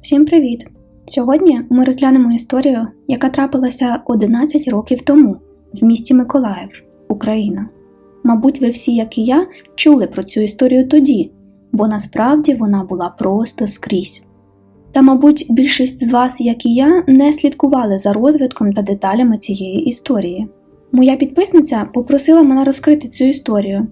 Всім привіт! Сьогодні ми розглянемо історію, яка трапилася 11 років тому в місті Миколаїв, Україна. Мабуть, ви всі, як і я, чули про цю історію тоді, бо насправді вона була просто скрізь. Та, мабуть, більшість з вас, як і я, не слідкували за розвитком та деталями цієї історії. Моя підписниця попросила мене розкрити цю історію.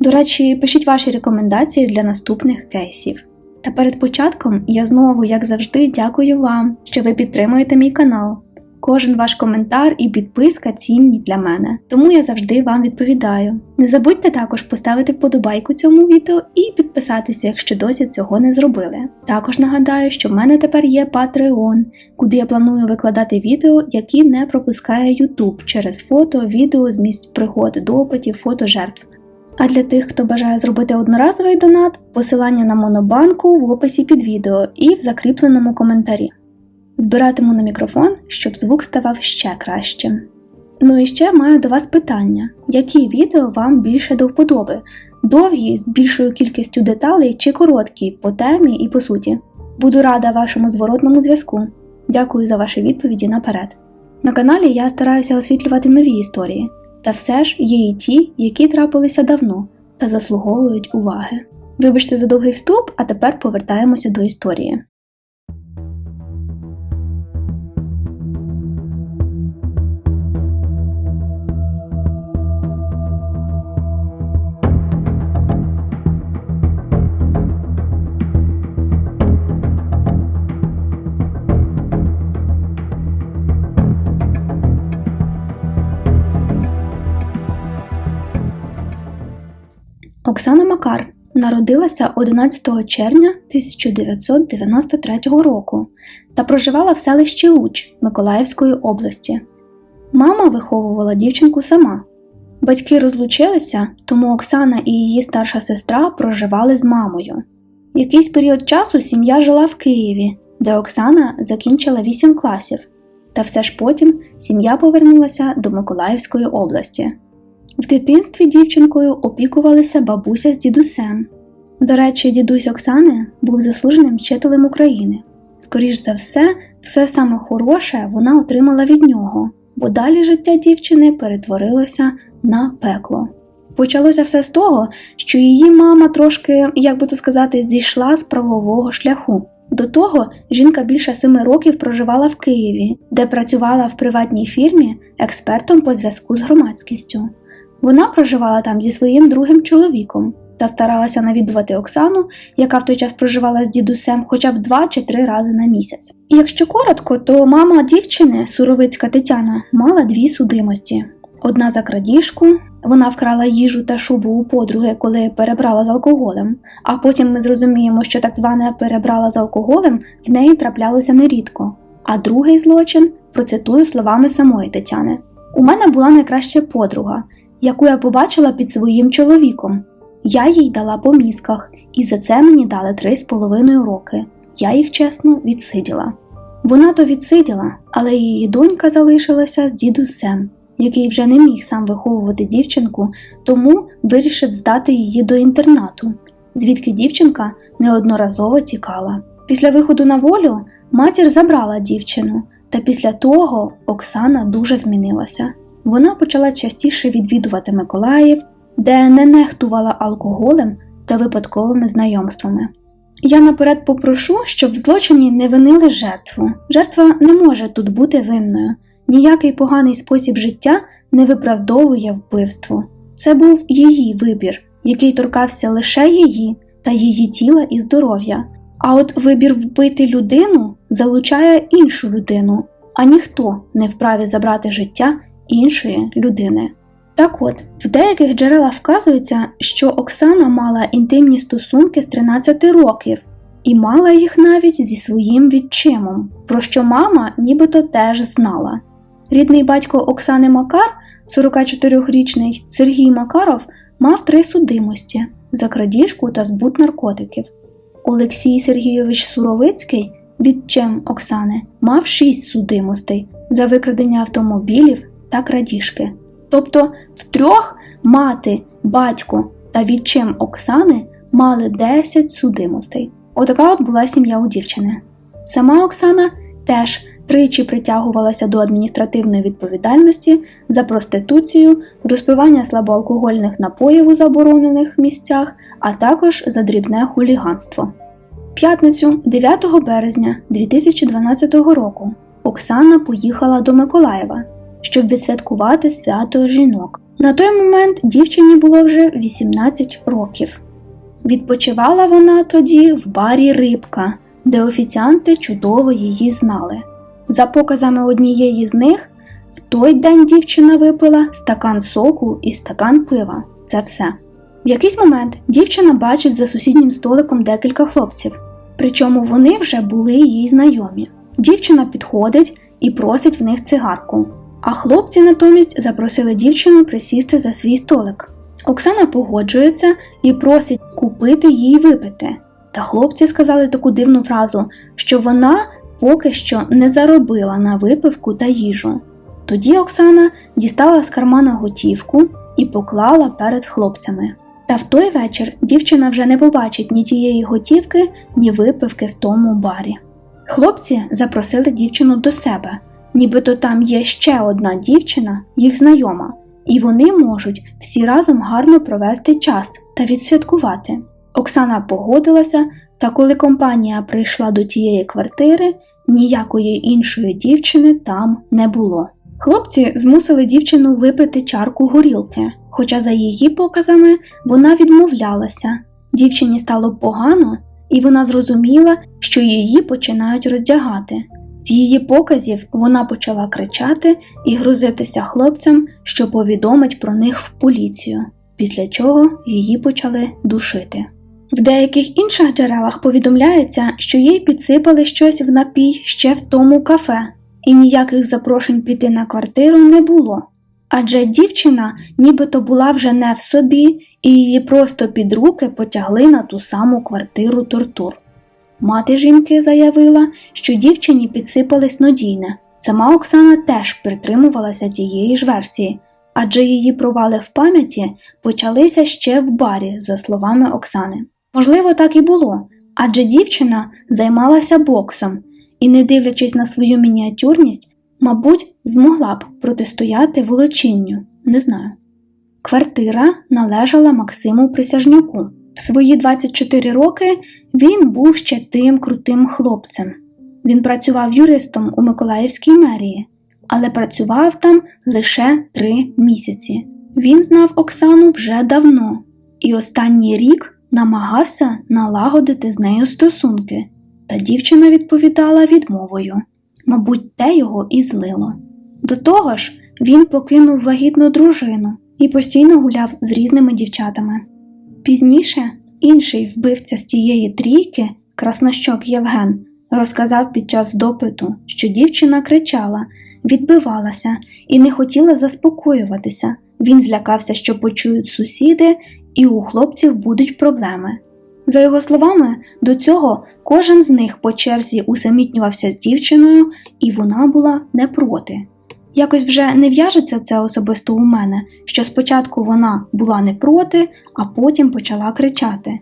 До речі, пишіть ваші рекомендації для наступних кейсів. Та перед початком я знову, як завжди, дякую вам, що ви підтримуєте мій канал. Кожен ваш коментар і підписка цінні для мене, тому я завжди вам відповідаю. Не забудьте також поставити вподобайку цьому відео і підписатися, якщо досі цього не зробили. Також нагадаю, що в мене тепер є Patreon, куди я планую викладати відео, які не пропускає YouTube через фото, відео з місць пригод, допитів, фото жертв. А для тих, хто бажає зробити одноразовий донат, посилання на монобанку в описі під відео і в закріпленому коментарі. Збиратиму на мікрофон, щоб звук ставав ще кращим. Ну і ще маю до вас питання: які відео вам більше до вподоби? Довгі з більшою кількістю деталей чи короткі по темі і по суті? Буду рада вашому зворотному зв'язку. Дякую за ваші відповіді наперед. На каналі я стараюся освітлювати нові історії. Та все ж є і ті, які трапилися давно та заслуговують уваги. Вибачте за довгий вступ, а тепер повертаємося до історії. Оксана Макар народилася 11 червня 1993 року та проживала в селищі Луч Миколаївської області. Мама виховувала дівчинку сама. Батьки розлучилися, тому Оксана і її старша сестра проживали з мамою. Якийсь період часу сім'я жила в Києві, де Оксана закінчила 8 класів, та все ж потім сім'я повернулася до Миколаївської області. В дитинстві дівчинкою опікувалися бабуся з дідусем. До речі, дідусь Оксани був заслуженим вчителем України. Скоріш за все, все саме хороше вона отримала від нього, бо далі життя дівчини перетворилося на пекло. Почалося все з того, що її мама трошки, як би то сказати, зійшла з правового шляху. До того жінка більше семи років проживала в Києві, де працювала в приватній фірмі експертом по зв'язку з громадськістю. Вона проживала там зі своїм другим чоловіком та старалася навідувати Оксану, яка в той час проживала з дідусем хоча б два чи три рази на місяць. І якщо коротко, то мама дівчини, суровицька Тетяна, мала дві судимості: одна за крадіжку, вона вкрала їжу та шубу у подруги, коли перебрала з алкоголем. А потім ми зрозуміємо, що так зване перебрала з алкоголем в неї траплялося нерідко. А другий злочин процитую словами самої Тетяни: У мене була найкраща подруга яку я побачила під своїм чоловіком. Я їй дала по мізках, і за це мені дали три з половиною роки. Я їх чесно відсиділа. Вона то відсиділа, але її донька залишилася з дідусем, який вже не міг сам виховувати дівчинку, тому вирішив здати її до інтернату, звідки дівчинка неодноразово тікала. Після виходу на волю матір забрала дівчину, та після того Оксана дуже змінилася. Вона почала частіше відвідувати Миколаїв, де не нехтувала алкоголем та випадковими знайомствами. Я наперед попрошу, щоб в злочині не винили жертву. Жертва не може тут бути винною, ніякий поганий спосіб життя не виправдовує вбивство. Це був її вибір, який торкався лише її та її тіла і здоров'я. А от вибір вбити людину залучає іншу людину, а ніхто не вправі забрати життя іншої людини. Так от, в деяких джерелах вказується, що Оксана мала інтимні стосунки з 13 років і мала їх навіть зі своїм відчимом, про що мама нібито теж знала. Рідний батько Оксани Макар, 44-річний Сергій Макаров, мав три судимості за крадіжку та збут наркотиків. Олексій Сергійович Суровицький, відчим Оксани, мав шість судимостей за викрадення автомобілів та крадіжки. Тобто втрьох мати, батько та відчим Оксани мали 10 судимостей. Отака от була сім'я у дівчини. Сама Оксана теж тричі притягувалася до адміністративної відповідальності за проституцію, розпивання слабоалкогольних напоїв у заборонених місцях, а також за дрібне хуліганство. П'ятницю, 9 березня 2012 року, Оксана поїхала до Миколаєва, щоб відсвяткувати свято жінок. На той момент дівчині було вже 18 років. Відпочивала вона тоді в барі Рибка, де офіціанти чудово її знали. За показами однієї з них, в той день дівчина випила стакан соку і стакан пива. Це все. В якийсь момент дівчина бачить за сусіднім столиком декілька хлопців, причому вони вже були їй знайомі. Дівчина підходить і просить в них цигарку, а хлопці натомість запросили дівчину присісти за свій столик. Оксана погоджується і просить купити їй випити. Та хлопці сказали таку дивну фразу, що вона поки що не заробила на випивку та їжу. Тоді Оксана дістала з кармана готівку і поклала перед хлопцями. Та в той вечір дівчина вже не побачить ні тієї готівки, ні випивки в тому барі. Хлопці запросили дівчину до себе, нібито там є ще одна дівчина, їх знайома, і вони можуть всі разом гарно провести час та відсвяткувати. Оксана погодилася, та коли компанія прийшла до тієї квартири, ніякої іншої дівчини там не було. Хлопці змусили дівчину випити чарку горілки, хоча за її показами вона відмовлялася. Дівчині стало погано, і вона зрозуміла, що її починають роздягати. З її показів вона почала кричати і грузитися хлопцям, що повідомить про них в поліцію, після чого її почали душити. В деяких інших джерелах повідомляється, що їй підсипали щось в напій ще в тому кафе, і ніяких запрошень піти на квартиру не було. Адже дівчина нібито була вже не в собі, і її просто під руки потягли на ту саму квартиру тортур. Мати жінки заявила, що дівчині підсипали снодійне. Сама Оксана теж притримувалася тієї ж версії, адже її провали в пам'яті почалися ще в барі, за словами Оксани. Можливо, так і було, адже дівчина займалася боксом і, не дивлячись на свою мініатюрність, мабуть, змогла б протистояти волочинню, не знаю. Квартира належала Максиму Присяжнюку. В свої 24 роки він був ще тим крутим хлопцем. Він працював юристом у Миколаївській мерії, але працював там лише три місяці. Він знав Оксану вже давно, і останній рік намагався налагодити з нею стосунки, та дівчина відповідала відмовою. Мабуть, те його і злило. До того ж, він покинув вагітну дружину і постійно гуляв з різними дівчатами. Пізніше інший вбивця з тієї трійки, краснощок Євген, розказав під час допиту, що дівчина кричала, відбивалася і не хотіла заспокоюватися. Він злякався, що почують сусіди, і у хлопців будуть проблеми. За його словами, до цього кожен з них по черзі усамітнювався з дівчиною, і вона була не проти. Якось вже не в'яжеться це особисто у мене, що спочатку вона була не проти, а потім почала кричати.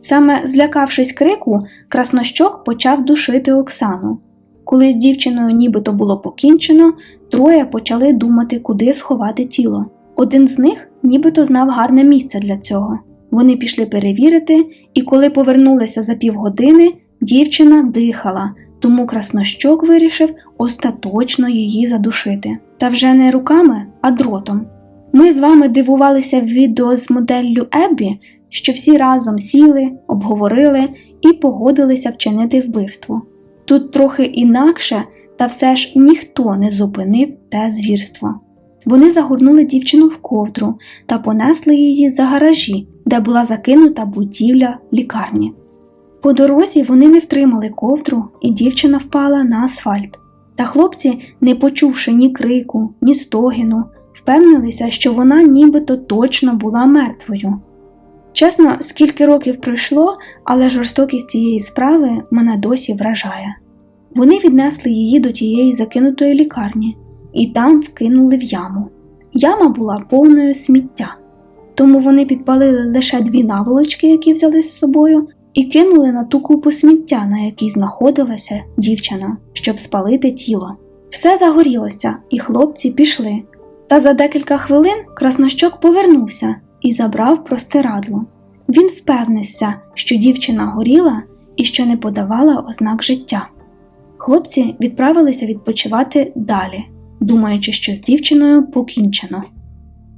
Саме злякавшись крику, краснощок почав душити Оксану. Коли з дівчиною нібито було покінчено, троє почали думати, куди сховати тіло. Один з них нібито знав гарне місце для цього. Вони пішли перевірити, і коли повернулися за півгодини, дівчина дихала, тому краснощок вирішив остаточно її задушити. Та вже не руками, а дротом. Ми з вами дивувалися в відео з моделлю Еббі, що всі разом сіли, обговорили і погодилися вчинити вбивство. Тут трохи інакше, та все ж ніхто не зупинив те звірство. Вони загорнули дівчину в ковдру та понесли її за гаражі, де була закинута будівля лікарні. По дорозі вони не втримали ковдру, і дівчина впала на асфальт. Та хлопці, не почувши ні крику, ні стогіну, впевнилися, що вона нібито точно була мертвою. Чесно, скільки років пройшло, але жорстокість цієї справи мене досі вражає. Вони віднесли її до тієї закинутої лікарні і там вкинули в яму. Яма була повною сміття. тому вони підпалили лише дві наволочки, які взяли з собою, і кинули на ту купу сміття, на якій знаходилася дівчина, щоб спалити тіло. Все загорілося, і хлопці пішли. Та за декілька хвилин краснощок повернувся і забрав простирадло. Він впевнився, що дівчина горіла і що не подавала ознак життя. Хлопці відправилися відпочивати далі, думаючи, що з дівчиною покінчено.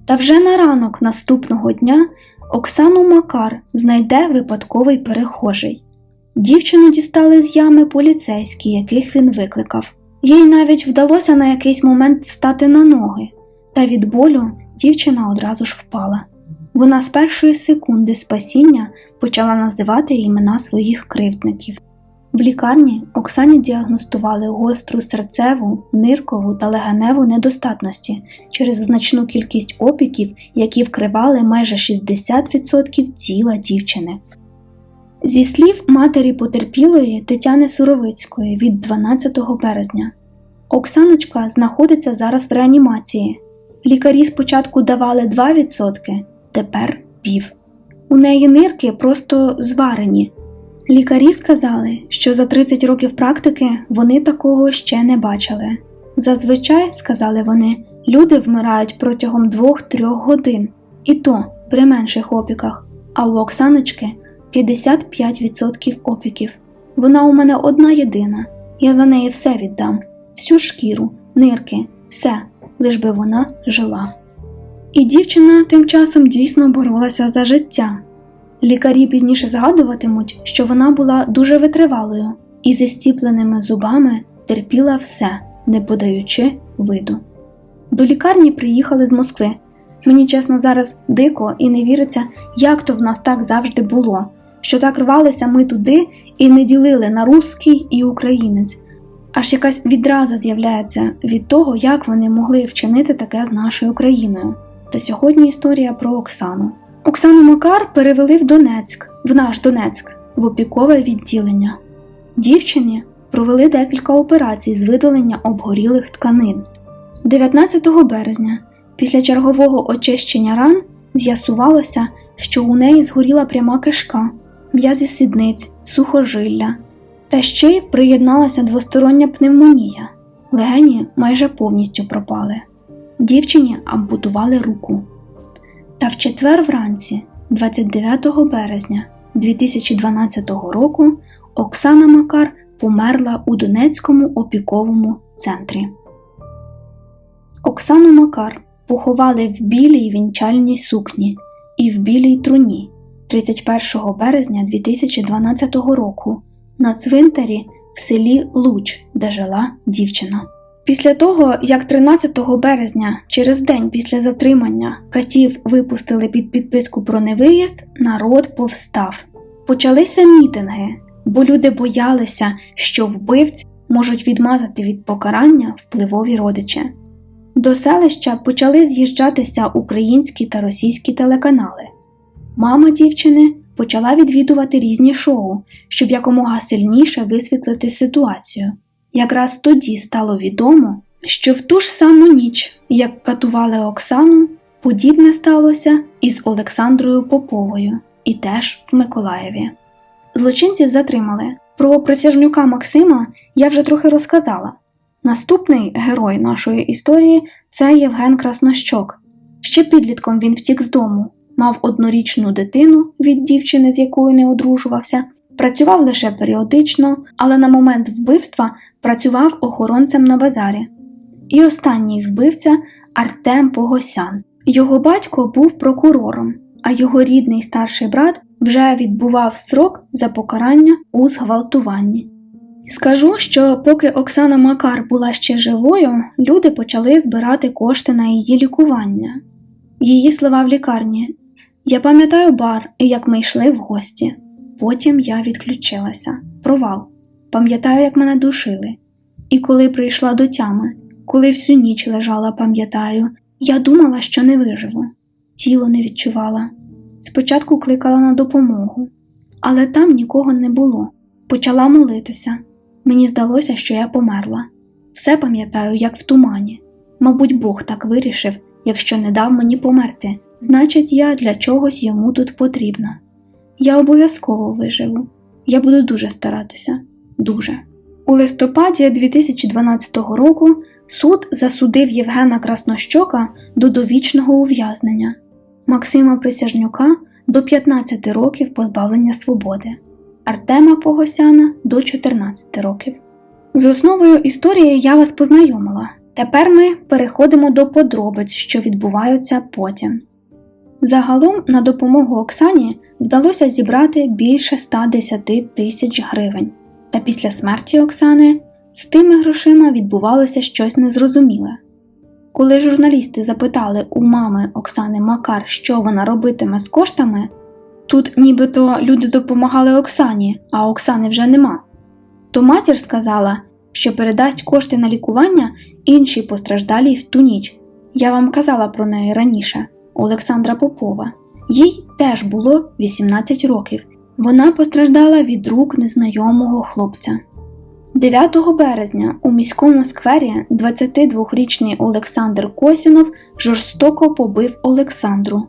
Та вже на ранок наступного дня Оксану Макар знайде випадковий перехожий. Дівчину дістали з ями поліцейські, яких він викликав. Їй навіть вдалося на якийсь момент встати на ноги, та від болю дівчина одразу ж впала. Вона з першої секунди спасіння почала називати імена своїх кривдників. В лікарні Оксані діагностували гостру серцеву, ниркову та легеневу недостатності через значну кількість опіків, які вкривали майже 60% тіла дівчини. Зі слів матері потерпілої Тетяни Суровицької від 12 березня, Оксаночка знаходиться зараз в реанімації. Лікарі спочатку давали 2%, тепер пів. У неї нирки просто зварені. Лікарі сказали, що за 30 років практики вони такого ще не бачили. Зазвичай, сказали вони, люди вмирають протягом 2-3 годин, і то при менших опіках, а у Оксаночки 55% опіків. Вона у мене одна єдина, я за неї все віддам, всю шкіру, нирки, все, лиш би вона жила. І дівчина тим часом дійсно боролася за життя. Лікарі пізніше згадуватимуть, що вона була дуже витривалою і зі стіпленими зубами терпіла все, не подаючи виду. До лікарні приїхали з Москви. Мені чесно зараз дико і не віриться, як то в нас так завжди було, що так рвалися ми туди і не ділили на русський і українець. Аж якась відраза з'являється від того, як вони могли вчинити таке з нашою країною. Та сьогодні історія про Оксану. Оксану Макар перевели в Донецьк, в наш Донецьк, в опікове відділення. Дівчині провели декілька операцій з видалення обгорілих тканин. 19 березня, після чергового очищення ран, з'ясувалося, що у неї згоріла пряма кишка, м'язі сідниць, сухожилля. Та ще й приєдналася двостороння пневмонія. Легені майже повністю пропали. Дівчині ампутували руку. Та в четвер вранці, 29 березня 2012 року, Оксана Макар померла у Донецькому опіковому центрі. Оксану Макар поховали в білій вінчальній сукні і в білій труні 31 березня 2012 року на цвинтарі в селі Луч, де жила дівчина. Після того, як 13 березня, через день після затримання, катів випустили під підписку про невиїзд, народ повстав. Почалися мітинги, бо люди боялися, що вбивці можуть відмазати від покарання впливові родичі. До селища почали з'їжджатися українські та російські телеканали. Мама дівчини почала відвідувати різні шоу, щоб якомога сильніше висвітлити ситуацію. Якраз тоді стало відомо, що в ту ж саму ніч, як катували Оксану, подібне сталося і з Олександрою Поповою, і теж в Миколаєві. Злочинців затримали. Про присяжнюка Максима я вже трохи розказала. Наступний герой нашої історії це Євген Краснощок. Ще підлітком він втік з дому, мав однорічну дитину від дівчини, з якою не одружувався, працював лише періодично, але на момент вбивства працював охоронцем на базарі. І останній вбивця Артем Погосян. Його батько був прокурором, а його рідний старший брат вже відбував срок за покарання у зґвалтуванні. Скажу, що поки Оксана Макар була ще живою, люди почали збирати кошти на її лікування. Її слова в лікарні. Я пам'ятаю бар і як ми йшли в гості. Потім я відключилася. Провал. Пам'ятаю, як мене душили. І коли прийшла до тями, коли всю ніч лежала, пам'ятаю, я думала, що не виживу, тіло не відчувала. Спочатку кликала на допомогу, але там нікого не було. Почала молитися. Мені здалося, що я померла. Все пам'ятаю, як в тумані. Мабуть, Бог так вирішив, якщо не дав мені померти, значить, я для чогось йому тут потрібна. Я обов'язково виживу. Я буду дуже старатися. Дуже. У листопаді 2012 року суд засудив Євгена Краснощока до довічного ув'язнення, Максима Присяжнюка до 15 років позбавлення свободи, Артема Погосяна до 14 років. З основою історії я вас познайомила. Тепер ми переходимо до подробиць, що відбуваються потім. Загалом на допомогу Оксані вдалося зібрати більше 110 тисяч гривень, та після смерті Оксани з тими грошима відбувалося щось незрозуміле. Коли журналісти запитали у мами Оксани Макар, що вона робитиме з коштами, тут нібито люди допомагали Оксані, а Оксани вже нема, то матір сказала, що передасть кошти на лікування іншій постраждалій в ту ніч. Я вам казала про неї раніше. Олександра Попова. Їй теж було 18 років. Вона постраждала від рук незнайомого хлопця. 9 березня у міському сквері 22-річний Олександр Косінов жорстоко побив Олександру,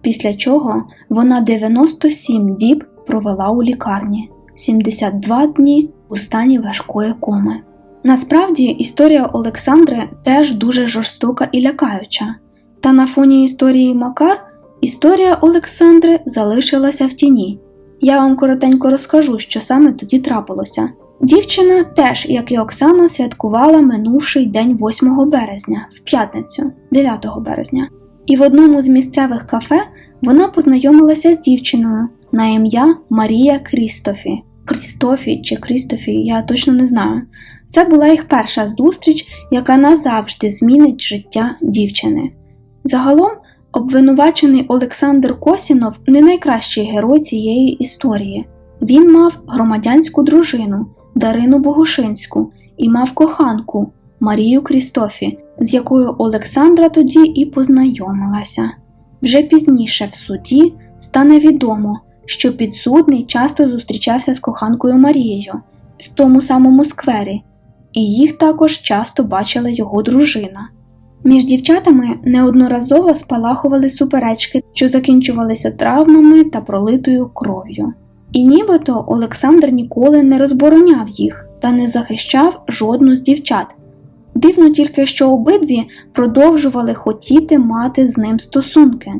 після чого вона 97 діб провела у лікарні, 72 дні у стані важкої коми. Насправді історія Олександри теж дуже жорстока і лякаюча. Та на фоні історії Макар історія Олександри залишилася в тіні. Я вам коротенько розкажу, що саме тоді трапилося. Дівчина теж, як і Оксана, святкувала минувший день 8 березня, в п'ятницю, 9 березня, і в одному з місцевих кафе вона познайомилася з дівчиною на ім'я Марія Крістофі. Крістофі чи Крістофі, я точно не знаю. Це була їх перша зустріч, яка назавжди змінить життя дівчини. Загалом, обвинувачений Олександр Косінов не найкращий герой цієї історії. Він мав громадянську дружину Дарину Богушинську і мав коханку Марію Крістофі, з якою Олександра тоді і познайомилася. Вже пізніше в суді стане відомо, що підсудний часто зустрічався з коханкою Марією в тому самому сквері, і їх також часто бачила його дружина. Між дівчатами неодноразово спалахували суперечки, що закінчувалися травмами та пролитою кров'ю. І нібито Олександр ніколи не розбороняв їх та не захищав жодну з дівчат. Дивно тільки, що обидві продовжували хотіти мати з ним стосунки.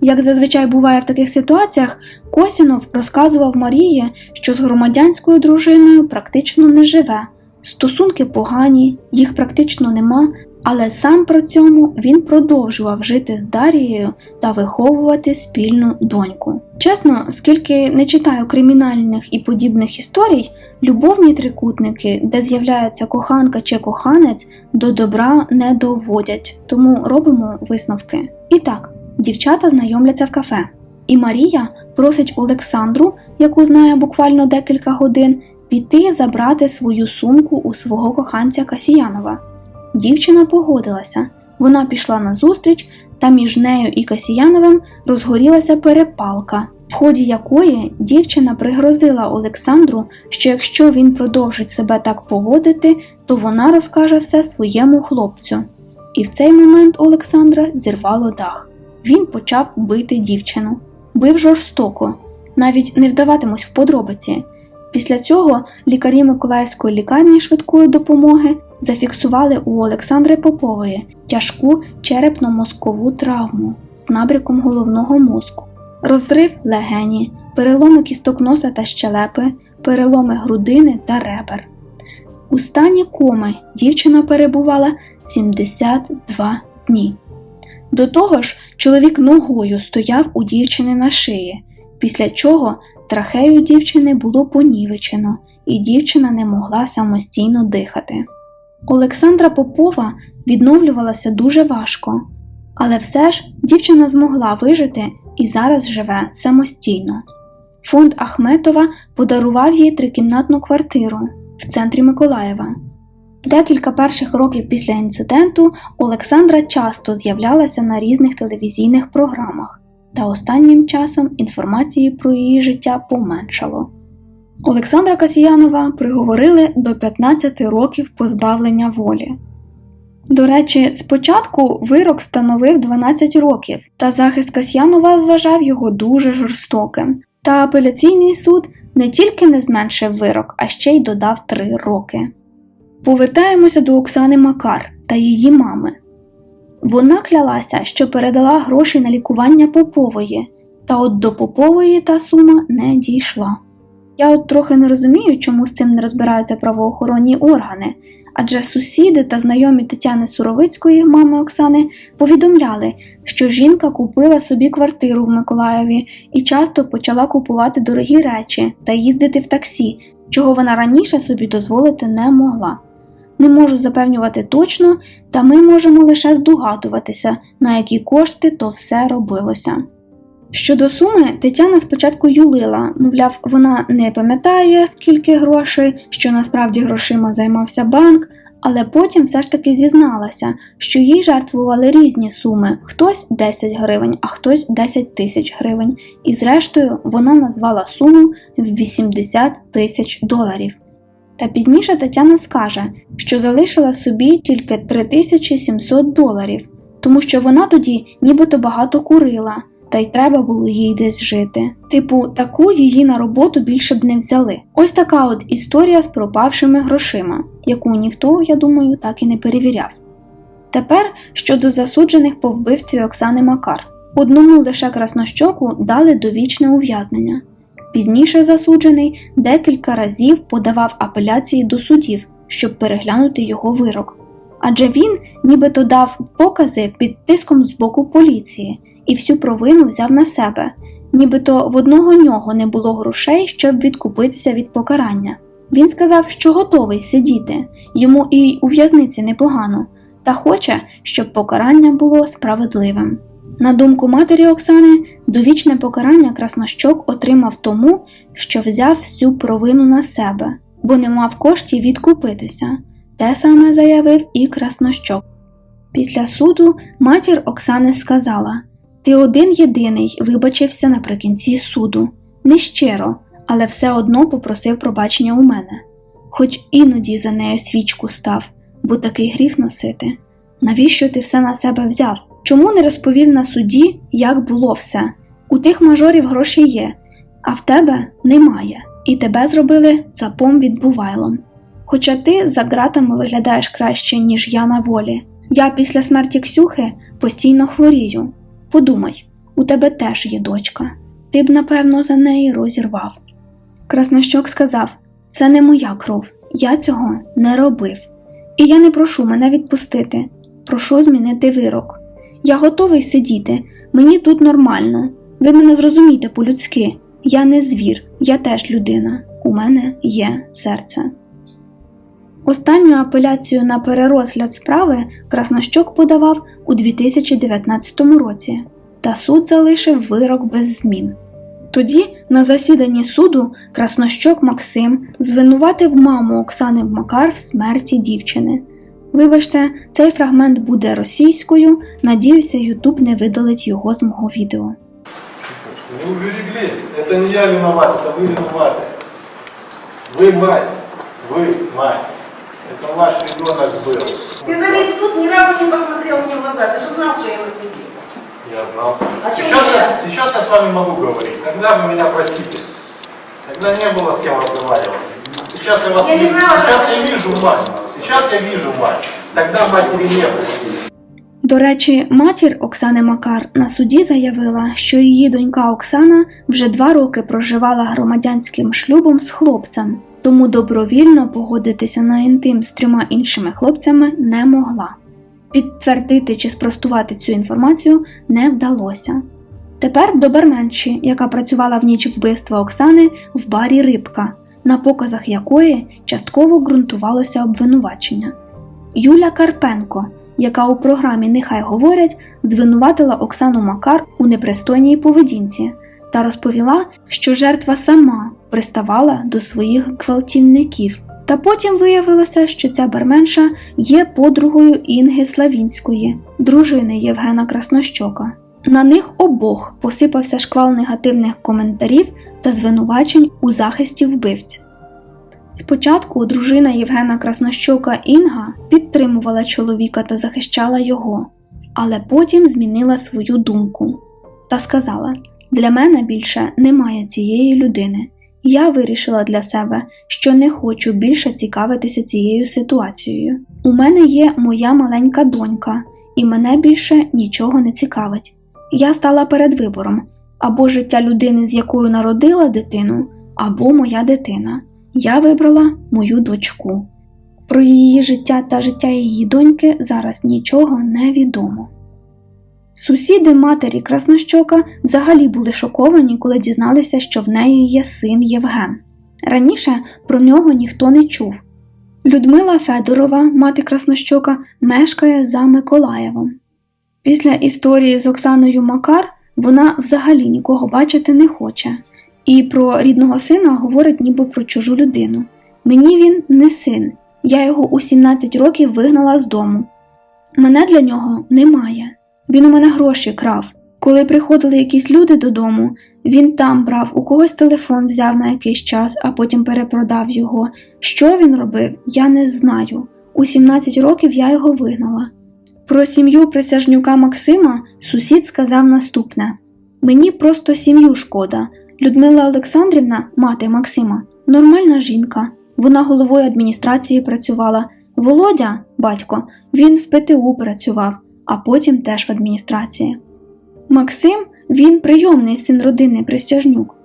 Як зазвичай буває в таких ситуаціях, Косінов розказував Марії, що з громадянською дружиною практично не живе, стосунки погані, їх практично нема, але сам при цьому він продовжував жити з Дарією та виховувати спільну доньку. Чесно, скільки не читаю кримінальних і подібних історій, любовні трикутники, де з'являється коханка чи коханець, до добра не доводять, тому робимо висновки. І так, дівчата знайомляться в кафе, і Марія просить Олександру, яку знає буквально декілька годин, піти забрати свою сумку у свого коханця Касіянова. Дівчина погодилася, вона пішла на зустріч, та між нею і Касіяновим розгорілася перепалка, в ході якої дівчина пригрозила Олександру, що якщо він продовжить себе так поводити, то вона розкаже все своєму хлопцю. І в цей момент Олександра зірвало дах. Він почав бити дівчину, бив жорстоко, навіть не вдаватимусь в подробиці. Після цього лікарі Миколаївської лікарні швидкої допомоги зафіксували у Олександри Попової тяжку черепно-мозкову травму з набряком головного мозку, розрив легені, переломи кісток носа та щелепи, переломи грудини та ребер. У стані коми дівчина перебувала 72 дні. До того ж, чоловік ногою стояв у дівчини на шиї, після чого трахею дівчини було понівечено, і дівчина не могла самостійно дихати. Олександра Попова відновлювалася дуже важко, але все ж дівчина змогла вижити і зараз живе самостійно. Фонд Ахметова подарував їй трикімнатну квартиру в центрі Миколаєва. Декілька перших років після інциденту Олександра часто з'являлася на різних телевізійних програмах, та останнім часом інформації про її життя поменшало. Олександра Касіянова приговорили до 15 років позбавлення волі. До речі, спочатку вирок становив 12 років, та захист Касьянова вважав його дуже жорстоким. Та апеляційний суд не тільки не зменшив вирок, а ще й додав 3 роки. Повертаємося до Оксани Макар та її мами. Вона клялася, що передала гроші на лікування Попової, та от до Попової та сума не дійшла. Я от трохи не розумію, чому з цим не розбираються правоохоронні органи, адже сусіди та знайомі Тетяни Суровицької, мами Оксани, повідомляли, що жінка купила собі квартиру в Миколаєві і часто почала купувати дорогі речі та їздити в таксі, чого вона раніше собі дозволити не могла. Не можу запевнювати точно, та ми можемо лише здогадуватися, на які кошти то все робилося. Щодо суми, Тетяна спочатку юлила, мовляв, вона не пам'ятає, скільки грошей, що насправді грошима займався банк, але потім все ж таки зізналася, що їй жертвували різні суми: хтось 10 гривень, а хтось 10 тисяч гривень, і зрештою вона назвала суму в 80 тисяч доларів. Та пізніше Тетяна скаже, що залишила собі тільки 3700 доларів, тому що вона тоді нібито багато курила, та й треба було їй десь жити. Типу, таку її на роботу більше б не взяли. Ось така от історія з пропавшими грошима, яку ніхто, я думаю, так і не перевіряв. Тепер щодо засуджених по вбивстві Оксани Макар. Одному лише краснощоку дали довічне ув'язнення. Пізніше засуджений декілька разів подавав апеляції до судів, щоб переглянути його вирок. Адже він нібито дав покази під тиском з боку поліції і всю провину взяв на себе, нібито в одного нього не було грошей, щоб відкупитися від покарання. Він сказав, що готовий сидіти, йому і у в'язниці непогано, та хоче, щоб покарання було справедливим. На думку матері Оксани, довічне покарання Краснощок отримав тому, що взяв всю провину на себе, бо не мав коштів відкупитися. Те саме заявив і Краснощок. Після суду матір Оксани сказала: Ти один єдиний вибачився наприкінці суду. Нещиро, але все одно попросив пробачення у мене. Хоч іноді за нею свічку став, бо такий гріх носити. Навіщо ти все на себе взяв? Чому не розповів на суді, як було все? У тих мажорів гроші є, а в тебе немає, і тебе зробили цапом відбувайлом. Хоча ти за ґратами виглядаєш краще, ніж я на волі. Я після смерті Ксюхи постійно хворію. Подумай, у тебе теж є дочка. Ти б, напевно, за неї розірвав. Краснощок сказав: це не моя кров, я цього не робив. І я не прошу мене відпустити, прошу змінити вирок. Я готовий сидіти, мені тут нормально. Ви мене зрозумієте по-людськи. Я не звір, я теж людина. У мене є серце. Останню апеляцію на перерозгляд справи Краснощок подавав у 2019 році, та суд залишив вирок без змін. Тоді на засіданні суду Краснощок Максим звинуватив маму Оксани Макар в смерті дівчини. Вибачте, цей фрагмент буде російською. Надіюся, Ютуб не видалить його з мого відео. Вы уберегли. Это не я виноват, это вы виноваты. Вы мать. Вы мать. Это ваш ребенок был. Ты за весь суд ни разу не посмотрел мне в глаза. Ты же знал, что я на суде. Я знал. А чё сейчас, нельзя? я, сейчас я с вами могу говорить. Тогда вы меня простите. Тогда не было с кем разговаривать. Сейчас я вас Я не вижу. знала, Сейчас что я это вижу мать. Сейчас я вижу мать. Тогда матери не было. До речі, матір Оксани Макар на суді заявила, що її донька Оксана вже два роки проживала громадянським шлюбом з хлопцем, тому добровільно погодитися на інтим з трьома іншими хлопцями не могла. Підтвердити чи спростувати цю інформацію не вдалося. Тепер до барменші, яка працювала в ніч вбивства Оксани в барі Рибка, на показах якої частково ґрунтувалося обвинувачення. Юля Карпенко, яка у програмі Нехай говорять, звинуватила Оксану Макар у непристойній поведінці та розповіла, що жертва сама приставала до своїх гвалтівників. Та потім виявилося, що ця барменша є подругою Інги Славінської, дружини Євгена Краснощока. На них обох посипався шквал негативних коментарів та звинувачень у захисті вбивць. Спочатку дружина Євгена Краснощока Інга підтримувала чоловіка та захищала його, але потім змінила свою думку та сказала: Для мене більше немає цієї людини. Я вирішила для себе, що не хочу більше цікавитися цією ситуацією. У мене є моя маленька донька, і мене більше нічого не цікавить. Я стала перед вибором або життя людини, з якою народила дитину, або моя дитина. Я вибрала мою дочку. Про її життя та життя її доньки зараз нічого не відомо. Сусіди матері Краснощока взагалі були шоковані, коли дізналися, що в неї є син Євген. Раніше про нього ніхто не чув. Людмила Федорова, мати Краснощока, мешкає за Миколаєвом. Після історії з Оксаною Макар вона взагалі нікого бачити не хоче, і про рідного сина говорить ніби про чужу людину. Мені він не син, я його у 17 років вигнала з дому. Мене для нього немає. Він у мене гроші крав. Коли приходили якісь люди додому, він там брав у когось телефон, взяв на якийсь час, а потім перепродав його. Що він робив, я не знаю. У 17 років я його вигнала. Про сім'ю присяжнюка Максима сусід сказав наступне: Мені просто сім'ю шкода. Людмила Олександрівна, мати Максима, нормальна жінка. Вона головою адміністрації працювала. Володя, батько, він в ПТУ працював, а потім теж в адміністрації. Максим він прийомний син родини Присяжнюк.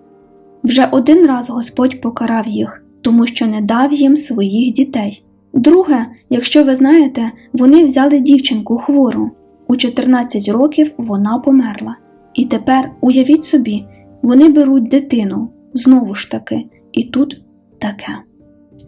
Вже один раз Господь покарав їх, тому що не дав їм своїх дітей. Друге, якщо ви знаєте, вони взяли дівчинку хвору. У 14 років вона померла. І тепер уявіть собі, вони беруть дитину знову ж таки, і тут таке.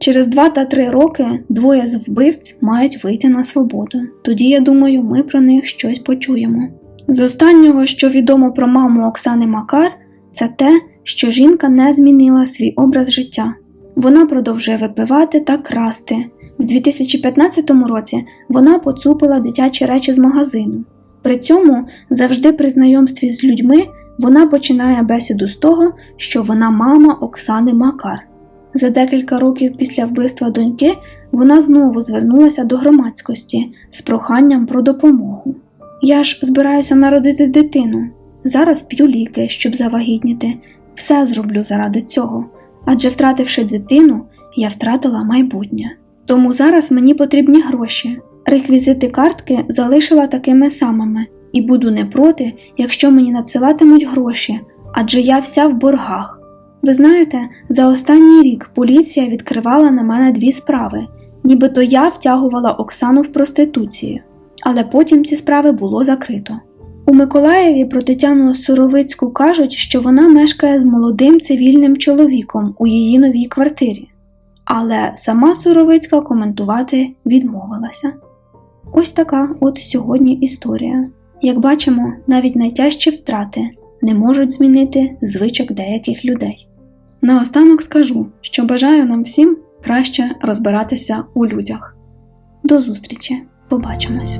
Через 2 та 3 роки двоє з вбивць мають вийти на свободу. Тоді, я думаю, ми про них щось почуємо. З останнього, що відомо про маму Оксани Макар, це те, що жінка не змінила свій образ життя. Вона продовжує випивати та красти. В 2015 році вона поцупила дитячі речі з магазину. При цьому завжди при знайомстві з людьми вона починає бесіду з того, що вона мама Оксани Макар. За декілька років після вбивства доньки вона знову звернулася до громадськості з проханням про допомогу. Я ж збираюся народити дитину. Зараз п'ю ліки, щоб завагітніти. Все зроблю заради цього. Адже втративши дитину, я втратила майбутнє. Тому зараз мені потрібні гроші. Реквізити картки залишила такими самими, і буду не проти, якщо мені надсилатимуть гроші, адже я вся в боргах. Ви знаєте, за останній рік поліція відкривала на мене дві справи, нібито я втягувала Оксану в проституцію, але потім ці справи було закрито. У Миколаєві про Тетяну Суровицьку кажуть, що вона мешкає з молодим цивільним чоловіком у її новій квартирі, але сама Суровицька коментувати відмовилася. Ось така от сьогодні історія. Як бачимо, навіть найтяжчі втрати не можуть змінити звичок деяких людей. Наостанок скажу, що бажаю нам всім краще розбиратися у людях. До зустрічі, побачимось!